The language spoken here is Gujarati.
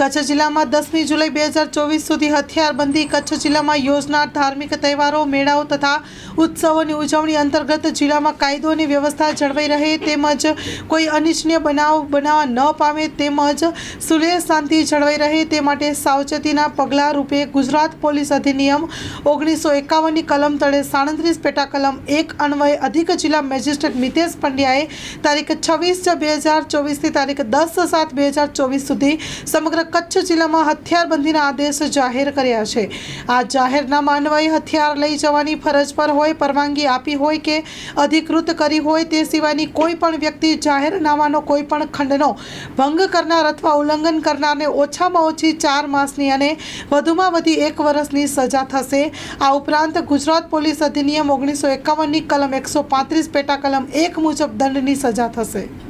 કચ્છ જિલ્લામાં દસમી જુલાઈ બે હજાર ચોવીસ સુધી હથિયારબંધી કચ્છ જિલ્લામાં યોજનાર ધાર્મિક તહેવારો, મેળાઓ તથા ઉત્સવોની ઉજવણી અંતર્ગત જિલ્લામાં કાયદો અને વ્યવસ્થા જળવાઈ રહે તેમજ કોઈ અનિચ્છનીય બનાવ બનાવવા ન પામે તેમજ સુલેહ શાંતિ જળવાઈ રહે તે માટે સાવચેતીના પગલાં રૂપે ગુજરાત પોલીસ અધિનિયમ ઓગણીસો એકાવનની કલમ તળે સાડત્રીસ પેટા કલમ એક અન્વયે અધિક જિલ્લા મેજિસ્ટ્રેટ મિતેશ પંડ્યાએ તારીખ છવ્વીસ બે હજાર ચોવીસથી તારીખ દસ સાત બે હજાર ચોવીસ સુધી સમગ્ર કચ્છ જિલ્લામાં હથિયારબંધીના આદેશ જાહેર કર્યા છે. આ જાહેરનામા અન્વયે હથિયાર લઈ જવાની ફરજ પર હોય, પરવાનગી આપી હોય કે અધિકૃત કરી હોય તે સિવાયની કોઈ પણ વ્યક્તિ જાહેરનામાનો કોઈ પણ ખંડનો ભંગ કરનાર અથવા ઉલ્લંઘન કરનારને ઓછામાં ઓછી ચાર માસની અને વધુમાં વધી એક વર્ષની સજા થશે. આ ઉપરાંત ગુજરાત પોલીસ અધિનિયમ ઓગણીસો એકાવનની કલમ એકસો પાંત્રીસ પેટા કલમ એક મુજબ દંડની સજા થશે.